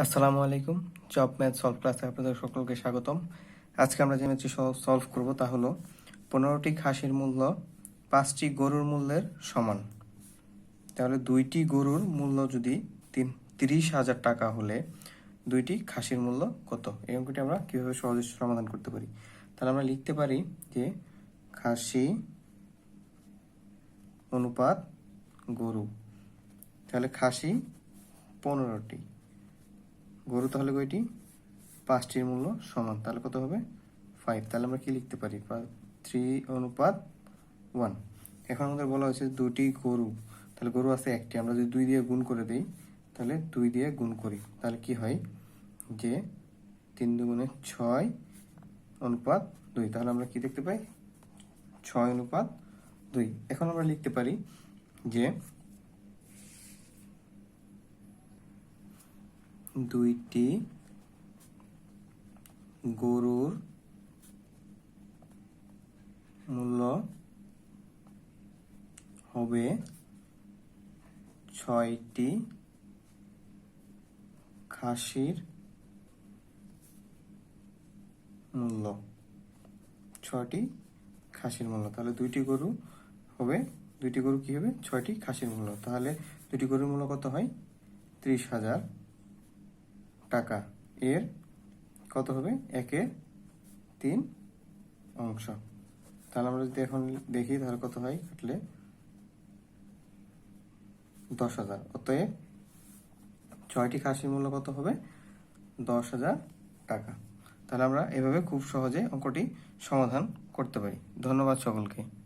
আসসালামু আলাইকুম। Job math solve ক্লাসে আপনাদের সকলকে স্বাগতম। আজকে আমরা যে ম্যাথটি সলভ করব তা হলো পনেরোটি খাসির মূল্য, পাঁচটি গরুর মূল্যের সমান। তাহলে দুইটি গরুর মূল্য যদি তিন তিরিশ হাজার টাকা হলে দুইটি খাসির মূল্য কত? এই অঙ্কটি আমরা কীভাবে সহজে সমাধান করতে পারি? তাহলে আমরা লিখতে পারি যে খাসি অনুপাত গরু। তাহলে খাসি পনেরোটি। গরু তাহলে কয়টি? পাঁচটির মূল্য সমান। তাহলে কত হবে? ফাইভ তাহলে আমরা কি লিখতে পারি? থ্রি অনুপাত ওয়ান এখন আমাদের বলা হয়েছে দুটি গরু। তাহলে গরু আছে একটি। আমরা যদি দুই দিয়ে গুণ করে দিই, তাহলে দুই দিয়ে গুণ করি। তাহলে কি হয়? যে তিন দুগুণে ছয় অনুপাত দুই। তাহলে আমরা কি দেখতে পাই? ছয় অনুপাত দুই। এখন আমরা লিখতে পারি যে দুইটি গরুর মূল্য হবে ছয়টি খাসির মূল্য। ছয়টি খাসির মূল্য। তাহলে দুইটি গরু হবে, দুইটি গরু কি হবে? ছয়টি খাসির মূল্য। তাহলে দুটি গরুর মূল্য কত হয়? ত্রিশ হাজার। টাকা। এর কত হবে? একের তিন অংশ। তাহলে আমরা যদি এখন দেখি, তাহলে কত হয়? কাটলে দশ হাজার। অতএব ছয়টি খাসির মূল্য কত হবে? দশ হাজার টাকা। তাহলে আমরা এভাবে খুব সহজে অঙ্কটি সমাধান করতে পারি। ধন্যবাদ সকলকে।